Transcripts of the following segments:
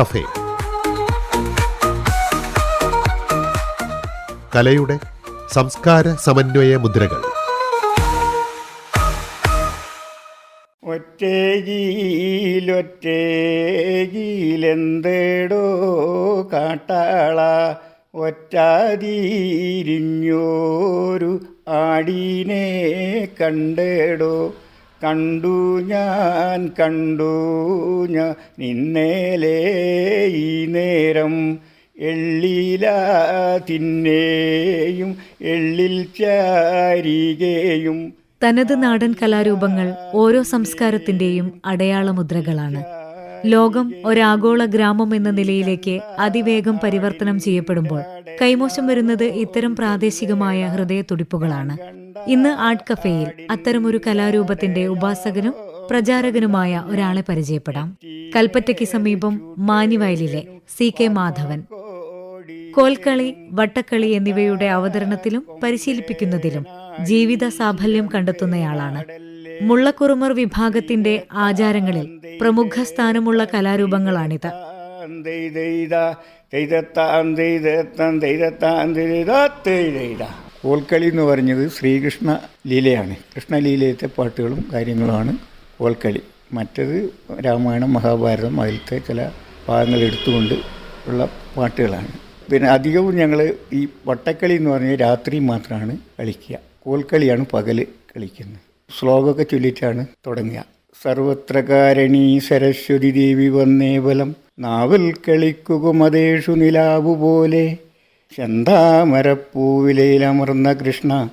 Cafe. കലയുടെ സംസ്കാര സമന്വയ മുദ്രകൾ. ഒറ്റേകീലൊറ്റേകീലെന്തേടോ കാട്ടാള. ഒറ്റാതിരിഞ്ഞോരു ആടീനെ കണ്ടേടോ. കണ്ടു ഞാൻ കണ്ടു ഞാൻ നിന്നേലേ ഈ നേരം. എള്ളില തിന്നേയും എള്ളിൽ ചാരികയും. തനത് നാടൻ കലാരൂപങ്ങൾ ഓരോ സംസ്കാരത്തിന്റെയും അടയാളമുദ്രകളാണ് ലോകം ഒരാഗോള ഗ്രാമം എന്ന നിലയിലേക്ക് അതിവേഗം പരിവർത്തനം ചെയ്യപ്പെടുമ്പോൾ കൈമോശം വരുന്നത് ഇത്തരം പ്രാദേശികമായ ഹൃദയത്തുടിപ്പുകളാണ്. ഇന്ന് ആർട്ട് കഫേയിൽ അത്തരമൊരു കലാരൂപത്തിന്റെ ഉപാസകനും പ്രചാരകനുമായ ഒരാളെ പരിചയപ്പെടാം. കൽപ്പറ്റയ്ക്ക് സമീപം മാനിവയലിലെ സി കെ മാധവൻ. കോൽക്കളി വട്ടക്കളി എന്നിവയുടെ അവതരണത്തിലും പരിശീലിപ്പിക്കുന്നതിലും ജീവിത സാഫല്യം കണ്ടെത്തുന്നയാളാണ്. മുള്ളക്കുറുമർ വിഭാഗത്തിന്റെ ആചാരങ്ങളിൽ പ്രമുഖ സ്ഥാനമുള്ള കലാരൂപങ്ങളാണിത്. കോൽക്കളി എന്ന് പറഞ്ഞത് ശ്രീകൃഷ്ണ ലീലയാണ്. കൃഷ്ണലീലയത്തെ പാട്ടുകളും കാര്യങ്ങളുമാണ് കോൽക്കളി. മറ്റത് രാമായണം മഹാഭാരതം അതിലത്തെ ചില ഭാഗങ്ങൾ എടുത്തുകൊണ്ട് ഉള്ള പാട്ടുകളാണ്. പിന്നെ അധികവും ഞങ്ങൾ ഈ വട്ടക്കളി എന്ന് പറഞ്ഞാൽ രാത്രി മാത്രമാണ് കളിക്കുക. കോൽക്കളിയാണ് പകൽ കളിക്കുന്നത്. ശ്ലോകമൊക്കെ ചൊല്ലിയിട്ടാണ് തുടങ്ങുക. സർവത്രകാരണീ സരസ്വതി ദേവി വന്നേ ബലം നാവൽ കളിക്കുകുമതേഷു നിലാവു പോലെ ചന്താമരപ്പൂവിലയിലമർന്ന കൃഷ്ണ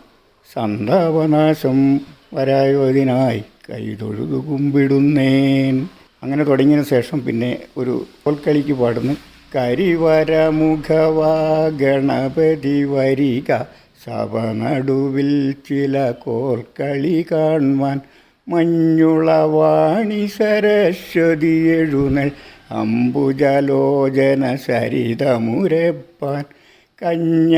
സന്താപനാശം വരായോതിനായി കൈതൊഴുതു കുമ്പിടുന്നേൻ. അങ്ങനെ തുടങ്ങിയതിന് ശേഷം പിന്നെ ഒരു കോൽക്കളിക്ക് പാടുന്നു. കരിവരമുഖവാ ഗണപതി വരിക സഭ നടുവിൽ ചില കോർക്കളി കാണുവാൻ മഞ്ഞുളവാണി സരസ്വതി എഴുന്നൽ അംബുജലോചന സരിതമുരപ്പാൻ കഞ്ഞവിലോചനാകിയ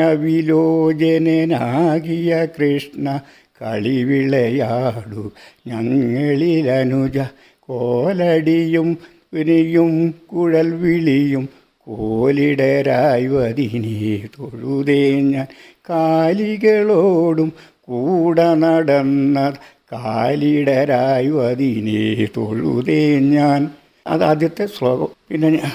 കൃഷ്ണ കളിവിളയാടു ഞങ്ങളിലനുജ കോലടിയും വിനിയും കുഴൽ വിളിയും കോലിടരായി വതിനെ തൊഴുതേ ഞാൻ കാലികളോടും കൂടെ നടന്ന കാലിടരായ്വതിനെ തൊഴുതേ ഞാൻ. അത് ആദ്യത്തെ ശ്ലോകം. പിന്നെ ഞാൻ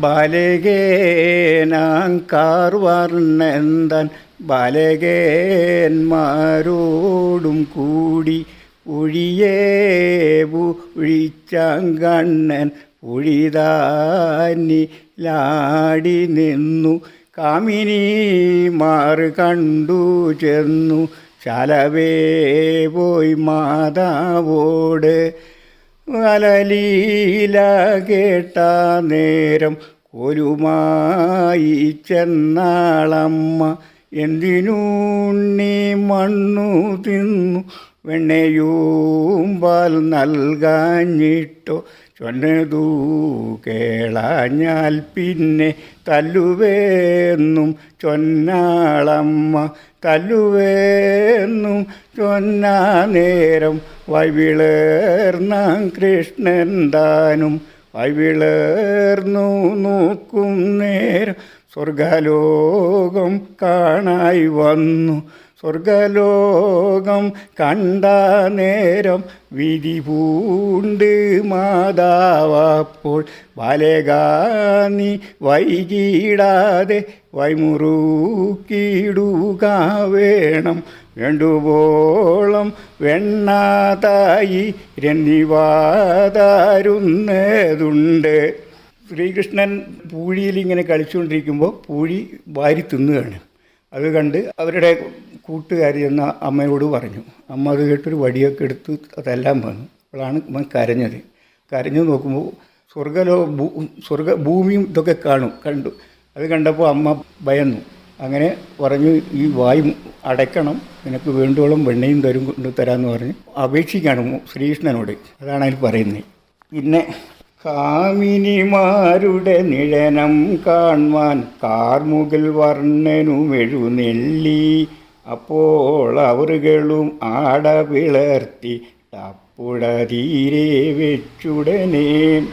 ബാലകേനാം കാർവർണന്തൻ ബാലകേന്മാരോടും കൂടി ഒഴിയേവു ഒഴിച്ചാങ്കണ്ണൻ ഒഴിതാനിലാടി നിന്നു. കാമിനി മാറ് കണ്ടു ചെന്നു. ചലവേ പോയി മാതാവോട്. അലലീല കേട്ട നേരം കൊലുമായി ചെന്നാളമ്മ. എന്തിനൂണ്ണി മണ്ണു തിന്നു? വെണ്ണയും പാൽ നൽകാഞ്ഞിട്ടോ. ചൊന്നതൂ കേളാഞ്ഞാൽ പിന്നെ തല്ലുവേന്നും ചൊന്നാളമ്മ തല്ലുവേന്നും ചൊന്നാ നേരം വൈവിളേർന്നാം കൃഷ്ണൻ താനും വൈവിളേർന്നു നോക്കും നേരം സ്വർഗലോകം കാണായി വന്നു. സ്വർഗലോകം കണ്ട നേരം വിധി പൂണ്ട് മാതാവപ്പോൾ വലകാനി വൈകിടാതെ വൈമുറുക്കിടുക വേണം. വേണ്ടുവോളം വെണ്ണാതായി രന്നിവാതാരുന്നതുണ്ട്. ശ്രീകൃഷ്ണൻ പൂഴിയിൽ ഇങ്ങനെ കളിച്ചുകൊണ്ടിരിക്കുമ്പോൾ പൂഴി വാരി തിന്നുകയാണ്. അത് കണ്ട് അവരുടെ കൂട്ടുകാർ എന്ന അമ്മയോട് പറഞ്ഞു. അമ്മ അത് കേട്ടൊരു വടിയൊക്കെ എടുത്ത് അതെല്ലാം വന്നു. അപ്പോഴാണ് അവൻ കരഞ്ഞത്. കരഞ്ഞു നോക്കുമ്പോൾ സ്വർഗലോ സ്വർഗ ഭൂമിയും ഇതൊക്കെ കാണും കണ്ടു. അത് കണ്ടപ്പോൾ അമ്മ ഭയന്നു. അങ്ങനെ പറഞ്ഞു ഈ വായു അടയ്ക്കണം. നിനക്ക് വേണ്ടോളം വെണ്ണയും തരും കൊണ്ട് തരാമെന്ന് പറഞ്ഞ് അപേക്ഷിക്കാണ് ശ്രീകൃഷ്ണനോട്. അതാണ് അതിൽ പറയുന്നത്. പിന്നെ കാമിനിമാരുടെ നിഴനം കാൺവാൻ കാർമുകിൽ വർണനും എഴുന്നെല്ലി അപ്പോൾ അവറുകളും ആട പിളർത്തി തപ്പുട തീരെ വെച്ചുടനെ.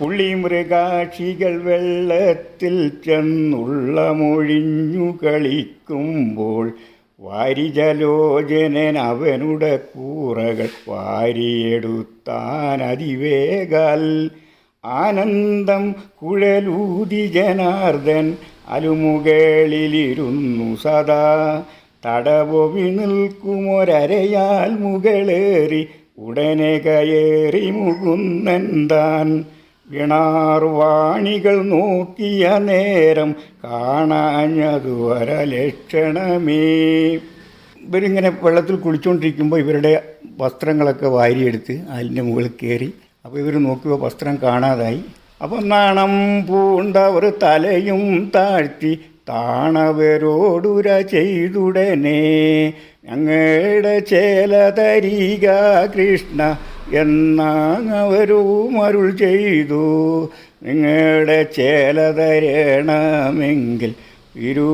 പുള്ളിമൃഗാക്ഷികൾ വെള്ളത്തിൽ ചെന്നുള്ള മൊഴിഞ്ഞു കളിക്കുമ്പോൾ വാരിജലോചനൻ അവനുടെ കൂറകൾ വാരിയെടുത്താൻ അതിവേഗാൽ. ആനന്ദം കുഴലൂതി ജനാർദ്ദൻ അലുമുകളിലിരുന്നു സദാ. തടവൊവി നിൽക്കുമൊരരയാൽ മുകളേറി ഉടനെ കയറി മുകുന്നെന്താൻ താൻ വിണാർവാണികൾ നോക്കിയ നേരം കാണാഞ്ഞതു വരലക്ഷണമേ. ഇവരിങ്ങനെ വെള്ളത്തിൽ കുളിച്ചുകൊണ്ടിരിക്കുമ്പോൾ ഇവരുടെ വസ്ത്രങ്ങളൊക്കെ വാരിയെടുത്ത് അതിന്റെ മുകളിൽ കയറി. അപ്പോൾ ഇവർ നോക്കിയപ്പോൾ വസ്ത്രം കാണാതായി. അപ്പം നാണം പൂണ്ടവർ തലയും താഴ്ത്തി താണവരോടുര ചെയ്തുടനെ ഞങ്ങളുടെ ചേല തരിക കൃഷ്ണ എന്നാങ്ങവരും അരുൾ ചെയ്തു. നിങ്ങളുടെ ചേല തരണമെങ്കിൽ ഇരു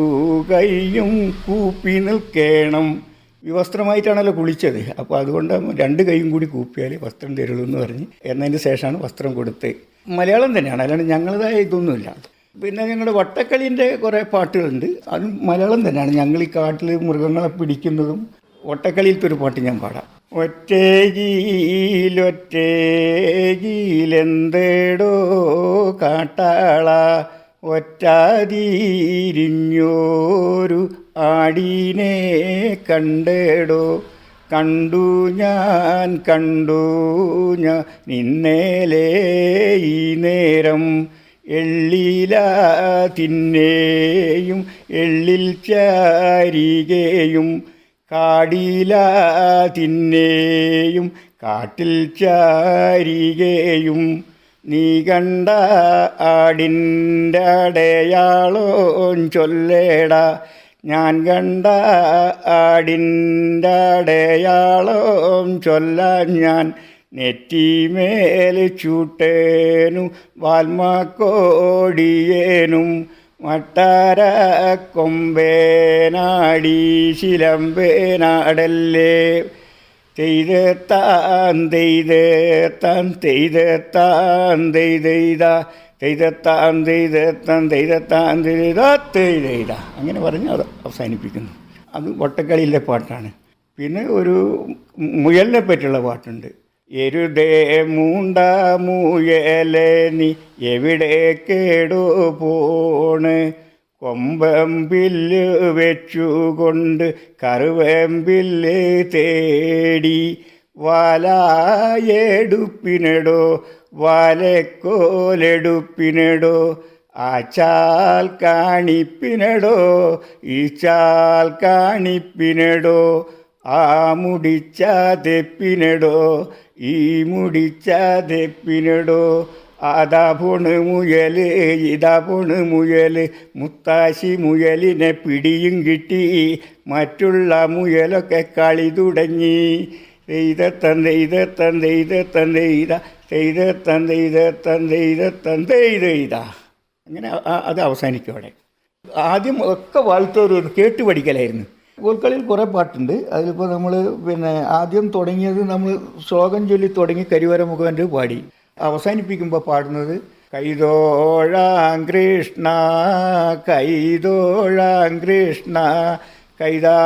കൈയും കൂപ്പി നിൽക്കണം. വസ്ത്രമായിട്ടാണല്ലോ കുളിച്ചത്. അപ്പോൾ അതുകൊണ്ട് രണ്ട് കൈയും കൂടി കൂപ്പിയാൽ വസ്ത്രം തരുള്ളൂ എന്ന് പറഞ്ഞ് എന്നതിന് ശേഷമാണ് വസ്ത്രം കൊടുത്ത്. മലയാളം തന്നെയാണ്. അല്ലാണ്ട് ഞങ്ങളതായ ഇതൊന്നുമില്ല. പിന്നെ ഞങ്ങളുടെ വട്ടക്കളീന്റെ കുറേ പാട്ടുകളുണ്ട്. അത് മലയാളം തന്നെയാണ്. ഞങ്ങൾ ഈ കാട്ടിൽ മൃഗങ്ങളെ പിടിക്കുന്നതും വട്ടക്കളിയിലത്തെ ഒരു പാട്ട് ഞാൻ പാടാം. ഒറ്റേകീലൊറ്റേകീലെന്തേടോ കാട്ടാള ഒറ്റാതിരിഞ്ഞോരു ആടീനെ കണ്ടേടോ. കണ്ടു ഞാൻ കണ്ടു ഞാൻ നിന്നേലേ ഈ നേരം എള്ളില തിന്നേയും എള്ളിൽ ചാരികയും കാടില തിന്നേയും കാട്ടിൽ ചാരികയും നീ കണ്ട ആടിന്റെ അടയാളോ ചൊല്ലേട. ഞാൻ കണ്ട ആടിന്റെ അടയാളോ ചൊല്ല ഞാൻ നെറ്റിമേൽ ചൂട്ടേനും വാൽമാക്കോടിയേനും മട്ടാര കൊമ്പേനാടി ശിലമ്പേനാടല്ലേ തെയ്താൻ തെയ്താൻ തെയ്താൻ തെയ്ത തെയ്താൻ തെയ്താൻ തെയ്താൻ താൻ തെയ്ത അങ്ങനെ പറഞ്ഞ് അത് അവസാനിപ്പിക്കുന്നു. അത് വട്ടക്കളിയിലെ പാട്ടാണ്. പിന്നെ ഒരു മുയലിനെ പറ്റിയുള്ള പാട്ടുണ്ട്. എരുതേ മൂണ്ട നീ എവിടെ കേടുപോണ്? പോണ് കൊമ്പമ്പില്ല് വെച്ചുകൊണ്ട് കറുവമ്പില്ല് തേടി വാലായെടുപ്പിനടോ വാലക്കോലെടുപ്പിനടോ ആച്ചാൽ കാണിപ്പിനടോ ഈ ചാൽ കാണിപ്പിനടോ ആ മുടിച്ച തെപ്പിനടോ ഈ മുടിച്ച തെപ്പിനടോ അതാ പൊണ് മുയൽ ഇതാ പൊണ് മുയൽ. മുത്താശി മുയലിനെ പിടിയും കിട്ടി മറ്റുള്ള മുയലൊക്കെ കളി തുടങ്ങി. തെയ്ത തന്ത തന്തെയ്ത തന്ത തെയ്ത തന്ത തന്തെയ്ത തന്തെയ്ത അങ്ങനെ അത് അവസാനിക്കും അവിടെ. ആദ്യം ഒക്കെ വാഴ്ത്തോരു കേട്ട് പഠിക്കലായിരുന്നു കോൽക്കളിയിൽ കുറേ പാട്ടുണ്ട്. അതിലിപ്പോൾ നമ്മൾ പിന്നെ ആദ്യം തുടങ്ങിയത് നമ്മൾ ശ്ലോകം ചൊല്ലി തുടങ്ങി കരിവര മുഖവന്റെ പാടി. അവസാനിപ്പിക്കുമ്പോൾ പാടുന്നത് കൈതോഴാം കൃഷ്ണ കൈതോഴാം കൃഷ്ണ കൈതാ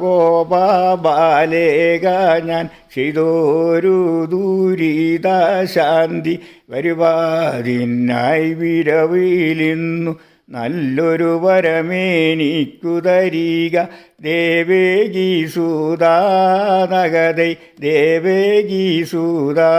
ഗോപാലേക ഞാൻ ചെയ്തോരു ദൂരിത ശാന്തി വരുവാതിനായി വിരവിലിന്നു നല്ലൊരു വരമേനിക്കു തരീക ദേവേഗി സൂതാ നഗതൈ ദേവേഗി സൂതാ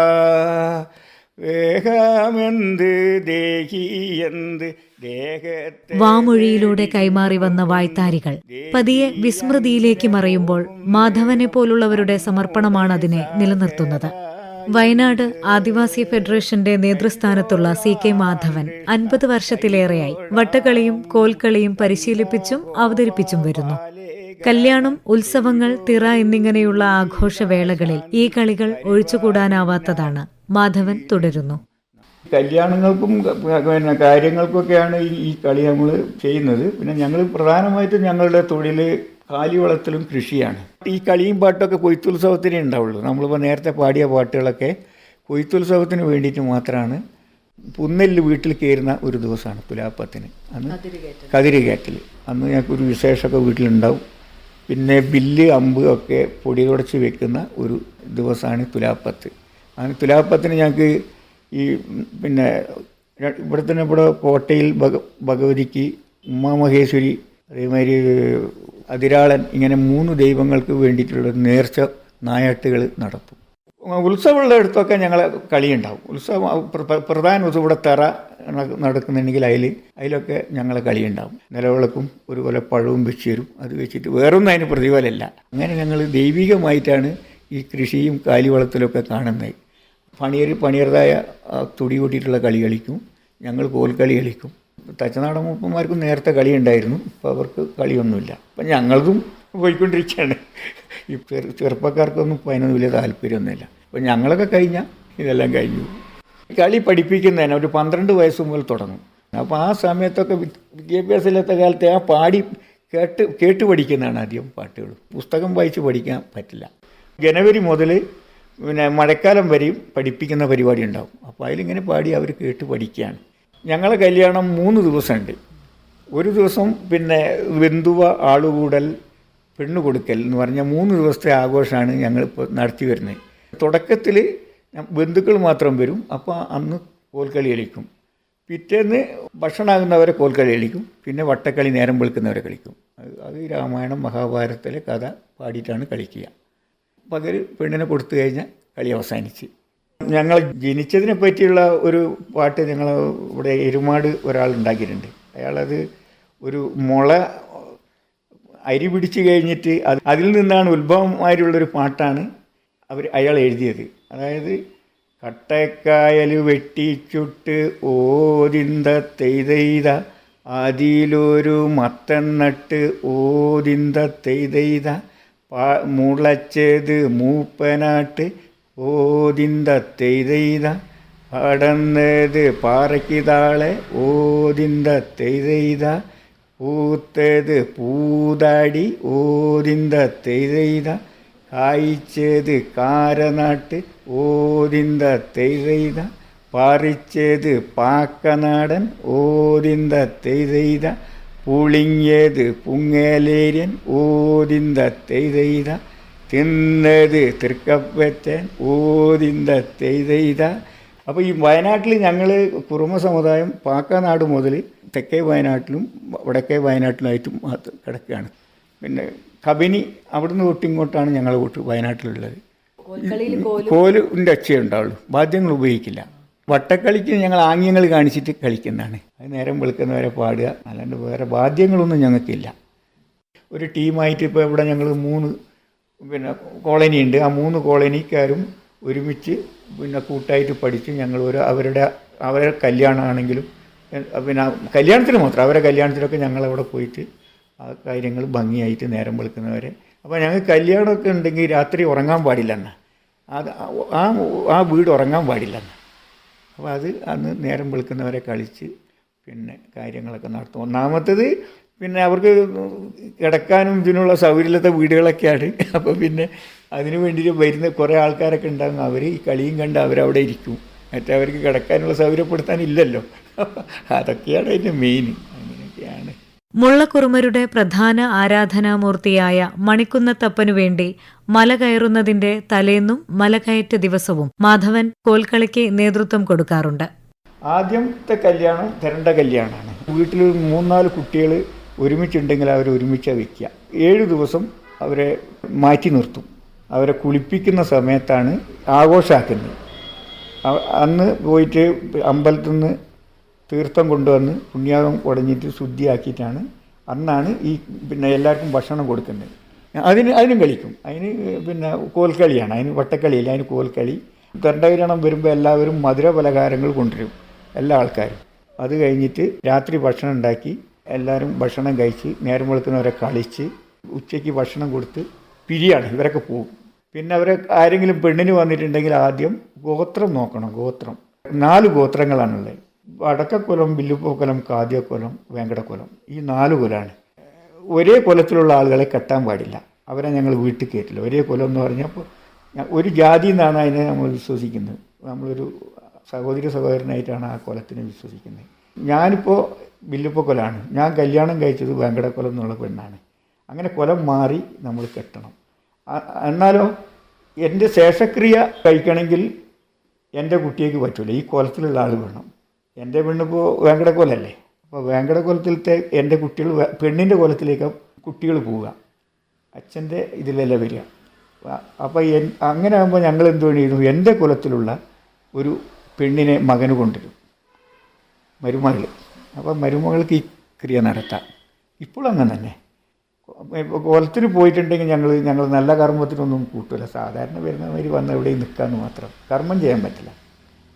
വാമൊഴിയിലൂടെ കൈമാറി വന്ന വായ്ത്താരികൾ പതിയെ വിസ്മൃതിയിലേക്ക് മറയുമ്പോൾ മാധവനെ പോലുള്ളവരുടെ സമർപ്പണമാണ് അതിനെ നിലനിർത്തുന്നത്. വയനാട് ആദിവാസി ഫെഡറേഷന്റെ നേതൃസ്ഥാനത്തുള്ള സി കെ മാധവൻ അൻപത് വർഷത്തിലേറെയായി. വട്ടക്കളിയും കോൽക്കളിയും പരിശീലിപ്പിച്ചും അവതരിപ്പിച്ചും വരുന്നു. കല്യാണം ഉത്സവങ്ങൾ തിറ എന്നിങ്ങനെയുള്ള ആഘോഷവേളകളിൽ ഈ കളികൾ ഒഴിച്ചുകൂടാനാവാത്തതാണ് മാധവൻ തുടരുന്നു. കല്യാണങ്ങൾക്കും കാര്യങ്ങൾക്കൊക്കെയാണ് ഈ ഈ കളി നമ്മൾ ചെയ്യുന്നത്. പിന്നെ ഞങ്ങൾ പ്രധാനമായിട്ടും ഞങ്ങളുടെ തൊഴിൽ കാലി വളർത്തലും കൃഷിയാണ്. ഈ കളിയും പാട്ടൊക്കെ കൊയ്ത്തുത്സവത്തിനേ ഉണ്ടാവുള്ളൂ. നമ്മളിപ്പോൾ നേരത്തെ പാടിയ പാട്ടുകളൊക്കെ കൊയ്ത്തുത്സവത്തിന് വേണ്ടിയിട്ട് മാത്രമാണ് പുന്നെല്ല് വീട്ടിൽ കയറുന്ന ഒരു ദിവസമാണ് തുലാപ്പത്തിന് അന്ന് കതിരുകയറ്റൽ അന്ന് ഞങ്ങൾക്ക് ഒരു വിശേഷമൊക്കെ വീട്ടിലുണ്ടാവും. പിന്നെ ബില്ല് അമ്പ് ഒക്കെ പൊടി തുടച്ച് വെക്കുന്ന ഒരു ദിവസമാണ് തുലാപ്പത്ത് അങ്ങനെ തുലാപ്പത്തിന് ഞങ്ങൾക്ക് ഈ പിന്നെ ഇവിടെ തന്നെ ഇവിടെ കോട്ടയിൽ ഭഗ ഭഗവതിക്ക് ഉമാമഹേശ്വരി അതേമാതിരി അതിരാളൻ ഇങ്ങനെ മൂന്ന് ദൈവങ്ങൾക്ക് വേണ്ടിയിട്ടുള്ള നേർച്ച നായാട്ടുകൾ നടത്തും. ഉത്സവമുള്ള അടുത്തൊക്കെ ഞങ്ങൾ കളിയുണ്ടാവും. ഉത്സവം പ്രധാന ഉത്സവം ഇവിടെ തറ നട- നടക്കുന്നുണ്ടെങ്കിൽ അതിൽ അതിലൊക്കെ ഞങ്ങൾ കളിയുണ്ടാവും. നിലവിളക്കും ഒരുപോലെ പഴവും വെച്ച് തരും അത് വെച്ചിട്ട് വേറൊന്നും അതിന് പ്രതിഫലമല്ല. അങ്ങനെ ഞങ്ങൾ ദൈവികമായിട്ടാണ് ഈ കൃഷിയും കാലിവളത്തിലൊക്കെ കാണുന്നത്. പണിയർ പണിയറതായ തുടി കൂട്ടിയിട്ടുള്ള കളി കളിക്കും. ഞങ്ങൾ കോൽക്കളി കളിക്കും. തച്ചനാടൻ മൂപ്പന്മാർക്കും നേരത്തെ കളി ഉണ്ടായിരുന്നു ഇപ്പോൾ അവർക്ക് കളിയൊന്നുമില്ല. അപ്പം ഞങ്ങൾക്കും പോയിക്കൊണ്ടിരിക്കുകയാണ്. ഈ ചെറു ചെറുപ്പക്കാർക്കൊന്നും അതിനൊന്നും വലിയ താല്പര്യമൊന്നുമില്ല. അപ്പം ഞങ്ങളൊക്കെ കഴിഞ്ഞാൽ ഇതെല്ലാം കഴിഞ്ഞു. കളി പഠിപ്പിക്കുന്നതിന് ഒരു പന്ത്രണ്ട് വയസ്സ് മുതൽ തുടങ്ങും. അപ്പോൾ ആ സമയത്തൊക്കെ വി- വിദ്യാഭ്യാസം ഇല്ലാത്ത കാലത്തെ ആ പാടി കേട്ട് കേട്ട് പഠിക്കുന്നതാണ് ആദ്യം പാട്ടുകൾ. പുസ്തകം വായിച്ച് പഠിക്കാൻ പറ്റില്ല. ജനുവരി മുതൽ പിന്നെ മഴക്കാലം വരെയും പഠിപ്പിക്കുന്ന പരിപാടി ഉണ്ടാകും അപ്പോൾ അതിലിങ്ങനെ പാടി അവർ കേട്ട് പഠിക്കുകയാണ്. ഞങ്ങളെ കല്യാണം മൂന്ന് ദിവസമുണ്ട്. ഒരു ദിവസം പിന്നെ ബന്ധുവ ആളുകൂടൽ പെണ്ണ് കൊടുക്കൽ എന്ന് പറഞ്ഞ മൂന്ന് ദിവസത്തെ ആഘോഷമാണ് ഞങ്ങളിപ്പോൾ നടത്തി വരുന്നത്. തുടക്കത്തിൽ ബന്ധുക്കൾ മാത്രം വരും. അപ്പോൾ അന്ന് കോൽക്കളി കളിക്കും. പിറ്റേന്ന് ഭക്ഷണമാകുന്നവരെ കോൽക്കളി കളിക്കും. പിന്നെ വട്ടക്കളി നേരം വെളുക്കുന്നവരെ കളിക്കും. അത് രാമായണം മഹാഭാരതത്തിലെ കഥ പാടിയിട്ടാണ് കളിക്കുക. പകൽ പെണ്ണിനെ കൊടുത്തു കഴിഞ്ഞാൽ കളി അവസാനിച്ച്. ഞങ്ങൾ ജനിച്ചതിനെ പറ്റിയുള്ള ഒരു പാട്ട് ഞങ്ങൾ ഇവിടെ എരുമാട് ഒരാൾ ഉണ്ടാക്കിയിട്ടുണ്ട്. അയാളത് ഒരു മുള അരി പിടിച്ചു കഴിഞ്ഞിട്ട് അത് അതിൽ നിന്നാണ് ഉത്ഭവമായിട്ടുള്ളൊരു പാട്ടാണ് അവർ അയാൾ എഴുതിയത്. അതായത് കട്ടക്കായൽ വെട്ടിച്ചുട്ട് ഓതിന്ത തെയ്തെയ്ത അതിലൊരു മത്തൻ നട്ട് ഓതിന്ത തെയ്തെയ്ത മുളച്ചത് മൂപ്പനാട്ട് ഓതിന്ത തെയ്തെയ്ത പടന്നത് പാറയ്ക്ക് താളെ ഓതിന്ത തെയ്തെയ്ത പൂത്തത് പൂതാടി ഓതിന്ത തെയ്തെയ്ത കായ്ച്ചത് കാരനാട്ട് ഓതിന്ത തെയ്തെയ്ത പറിച്ചത് പാക്കനാടൻ ഓതിന്ത തെയ്തെയ്ത പുളിങ്ങിയത് പുങ്ങലേര്യൻ ഓതിന്ത തെയ്തെയ്ത തിന്നത് തൃക്കപ്പറ്റൻ ഓതിന്ത തെയ്തെയ്ത അപ്പോൾ ഈ വയനാട്ടിൽ ഞങ്ങൾ കുറുമ സമുദായം പാക്കനാട് മുതൽ തെക്കേ വയനാട്ടിലും വടക്കേ വയനാട്ടിലായിട്ടും മാത്രം കിടക്കുകയാണ് പിന്നെ കബിനി അവിടുന്ന് തൊട്ട് ഇങ്ങോട്ടാണ് ഞങ്ങളെ കൂട്ട് വയനാട്ടിലുള്ളത്. കോലിന്റെ ഒച്ചയേ ഉണ്ടാവുള്ളൂ. വാദ്യങ്ങൾ ഉപയോഗിക്കില്ല. വട്ടക്കളിക്ക് ഞങ്ങൾ ആംഗ്യങ്ങൾ കാണിച്ചിട്ട് കളിക്കുന്നതാണ്. അത് നേരം വെളുക്കുന്നവരെ പാടുക. അല്ലാണ്ട് വേറെ വാദ്യങ്ങളൊന്നും ഞങ്ങൾക്കില്ല. ഒരു ടീമായിട്ട് ഇപ്പോൾ ഇവിടെ ഞങ്ങൾ മൂന്ന് പിന്നെ കോളനി ഉണ്ട്. ആ മൂന്ന് കോളനിക്കാരും ഒരുമിച്ച് പിന്നെ കൂട്ടായിട്ട് പഠിച്ച് ഞങ്ങൾ ഒരു അവരുടെ അവരുടെ കല്യാണമാണെങ്കിലും പിന്നെ കല്യാണത്തിന് മാത്രം അവരെ കല്യാണത്തിനൊക്കെ ഞങ്ങളവിടെ പോയിട്ട് ആ കാര്യങ്ങൾ ഭംഗിയായിട്ട് നേരം വെളുക്കുന്നവരെ. അപ്പോൾ ഞങ്ങൾ കല്യാണമൊക്കെ ഉണ്ടെങ്കിൽ രാത്രി ഉറങ്ങാൻ പാടില്ലെന്ന്. അത് ആ ആ വീട് ഉറങ്ങാൻ പാടില്ലെന്ന്. അപ്പോൾ അത് അന്ന് നേരം വെളുക്കുന്നവരെ കളിച്ച് പിന്നെ കാര്യങ്ങളൊക്കെ നടത്തും. ഒന്നാമത്തത് പിന്നെ അവർക്ക് കിടക്കാനും ഇതിനുള്ള സൗകര്യമില്ലാത്ത വീടുകളൊക്കെയാണ്. അപ്പോൾ പിന്നെ അതിനു വേണ്ടിയിട്ട് വരുന്ന കുറേ ആൾക്കാരൊക്കെ ഉണ്ടാകും അവർ ഈ കളിയും കണ്ട് അവരവിടെ ഇരിക്കും. മറ്റേ അവർക്ക് കിടക്കാനുള്ള സൗകര്യപ്പെടുത്താനില്ലല്ലോ അതൊക്കെയാണ് അതിന്റെ മെയിൻ അങ്ങനെയൊക്കെയാണ്. മുള്ളക്കുറുമരുടെ പ്രധാന ആരാധനാമൂർത്തിയായ മണിക്കുന്നത്തപ്പനു വേണ്ടി മല കയറുന്നതിന്റെ തലേന്നും മലകയറ്റ ദിവസവും മാധവൻ കോൽക്കളിക്ക് നേതൃത്വം കൊടുക്കാറുണ്ട്. ആദ്യത്തെ കല്യാണം തിരണ്ട കല്യാണമാണ്. വീട്ടിൽ മൂന്നാൽ കുട്ടികൾ ഒരുമിച്ചുണ്ടെങ്കിൽ അവർ ഒരുമിച്ചാണ് വയ്ക്കുക. ഏഴ് ദിവസം അവരെ മാറ്റി നിർത്തും. അവരെ കുളിപ്പിക്കുന്ന സമയത്താണ് ആഘോഷമാക്കുന്നത് അന്ന് പോയിട്ട് അമ്പലത്തിൽ നിന്ന് തീർത്ഥം കൊണ്ടുവന്ന് പുണ്യാകം കുടഞ്ഞിട്ട് ശുദ്ധിയാക്കിയിട്ടാണ് അന്നാണ് ഈ പിന്നെ എല്ലാവർക്കും ഭക്ഷണം കൊടുക്കുന്നത്. അതിന് അതിനും കളിക്കും. അതിന് പിന്നെ കോൽക്കളിയാണ്. അതിന് വട്ടക്കളിയില്ല. അതിന് കോൽക്കളി. തൊണ്ടകിരണം വരുമ്പോൾ എല്ലാവരും മധുര പലഹാരങ്ങൾ കൊണ്ടുവരും. എല്ലാ ആൾക്കാരും. അത് കഴിഞ്ഞിട്ട് രാത്രി ഭക്ഷണം ഉണ്ടാക്കി എല്ലാവരും ഭക്ഷണം കഴിച്ച് നേരം വെളുക്കുന്നവരെ കളിച്ച് ഉച്ചയ്ക്ക് ഭക്ഷണം കൊടുത്ത് പിരിയാണ് ഇവരൊക്കെ പോകും പിന്നെ അവരെ ആരെങ്കിലും പെണ്ണിന് വന്നിട്ടുണ്ടെങ്കിൽ ആദ്യം ഗോത്രം നോക്കണം ഗോത്രം. നാല് ഗോത്രങ്ങളാണുള്ളത്. വടക്കക്കുലം വില്ലുപ്പോക്കുലം കാദ്യക്കുലം വെങ്കടക്കുലം. ഈ നാല് കുലമാണ് ഒരേ കുലത്തിലുള്ള ആളുകളെ കെട്ടാൻ പാടില്ല. അവരെ ഞങ്ങൾ വീട്ടിൽ കയറ്റില്ല. ഒരേ കുലം എന്ന് പറഞ്ഞപ്പോൾ ഒരു ജാതി എന്നാണ് അതിനെ നമ്മൾ വിശ്വസിക്കുന്നത്. നമ്മളൊരു സഹോദരി സഹോദരനായിട്ടാണ് ആ കൊലത്തിനെ വിശ്വസിക്കുന്നത്. ഞാനിപ്പോൾ വില്ലുപ്പ കൊലാണ്. ഞാൻ കല്യാണം കഴിച്ചത് വെങ്കടക്കൊലം എന്നുള്ള പെണ്ണാണ്. അങ്ങനെ കൊലം മാറി നമ്മൾ കെട്ടണം. എന്നാലോ എന്റെ ശേഷക്രിയ കഴിക്കണമെങ്കിൽ എന്റെ കുട്ടിയേക്ക് പറ്റില്ല ഈ കുലത്തിലുള്ള ആൾ വേണം. എന്റെ പെണ്ണിപ്പോൾ വേങ്കടക്കൊലല്ലേ? അപ്പോൾ വേങ്കടക്കൊലത്തിലത്തെ എന്റെ കുട്ടികൾ പെണ്ണിന്റെ കൊലത്തിലേക്ക് കുട്ടികൾ പോവുക. അച്ഛന്റെ ഇതിലല്ല വരിക. അപ്പോൾ എൻ അങ്ങനെ ആകുമ്പോൾ ഞങ്ങൾ എന്ത് ചെയ്യുന്നു എന്റെ കുലത്തിലുള്ള ഒരു പെണ്ണിനെ മകന് കൊണ്ടുവരും. മരുമകൾ. അപ്പോൾ മരുമകൾക്ക് ഈ ക്രിയ നടത്താം ഇപ്പോഴും അങ്ങനെ തന്നെ. കുളത്തിന് പോയിട്ടുണ്ടെങ്കിൽ ഞങ്ങൾ ഞങ്ങൾ നല്ല കർമ്മത്തിനൊന്നും കൂട്ടില്ല സാധാരണ വരുന്ന മാതിരി വന്ന് എവിടെയും നിൽക്കാമെന്ന് മാത്രം. കർമ്മം ചെയ്യാൻ പറ്റില്ല.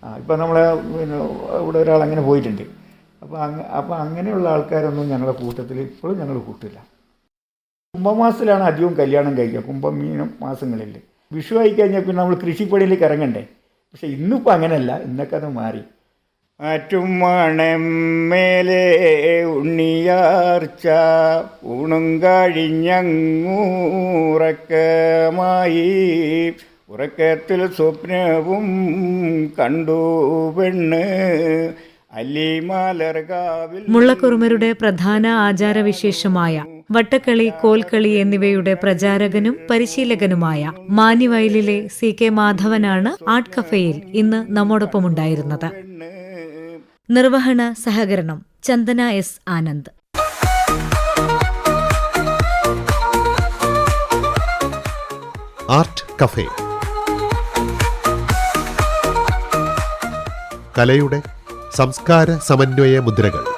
ആ ഇപ്പം നമ്മളെ പിന്നെ ഇവിടെ ഒരാൾ അങ്ങനെ പോയിട്ടുണ്ട്. അപ്പോൾ അങ്ങ അപ്പോൾ അങ്ങനെയുള്ള ആൾക്കാരൊന്നും ഞങ്ങളുടെ കൂട്ടത്തിൽ ഇപ്പോഴും ഞങ്ങൾ കൂട്ടില്ല. കുംഭമാസത്തിലാണ് അധികവും കല്യാണം കഴിക്കുക. കുംഭം കുംഭമീനം മാസങ്ങളിൽ. വിഷു ആയി കഴിഞ്ഞാൽ പിന്നെ നമ്മൾ കൃഷിപ്പണിയിലേക്ക് ഇറങ്ങണ്ടേ? പക്ഷേ ഇന്നിപ്പോൾ അങ്ങനെയല്ല. ഇന്നൊക്കെ അത് മാറി. ആറ്റും മണം മേലെ ഉണ്ണിയാർച്ച ഊണും കഴിഞ്ഞങ്ങൂറക്കമായി. ഉറക്കത്തിൽ സ്വപ്നവും കണ്ടു പെണ്ണ് മുള്ളക്കുറുമരുടെ പ്രധാന ആചാരവിശേഷമായ വട്ടക്കളി കോൽക്കളി എന്നിവയുടെ പ്രചാരകനും പരിശീലകനുമായ മാനിവയലിലെ സി കെ മാധവനാണ് ആർട്ട് കഫേയിൽ ഇന്ന് നമ്മോടൊപ്പമുണ്ടായിരുന്നത്. പെണ്ണ് നിർവഹണ സഹകരണം Chandana S Anand. Art cafe. കലയുടെ സംസ്കാര സമന്വയ മുദ്രകൾ.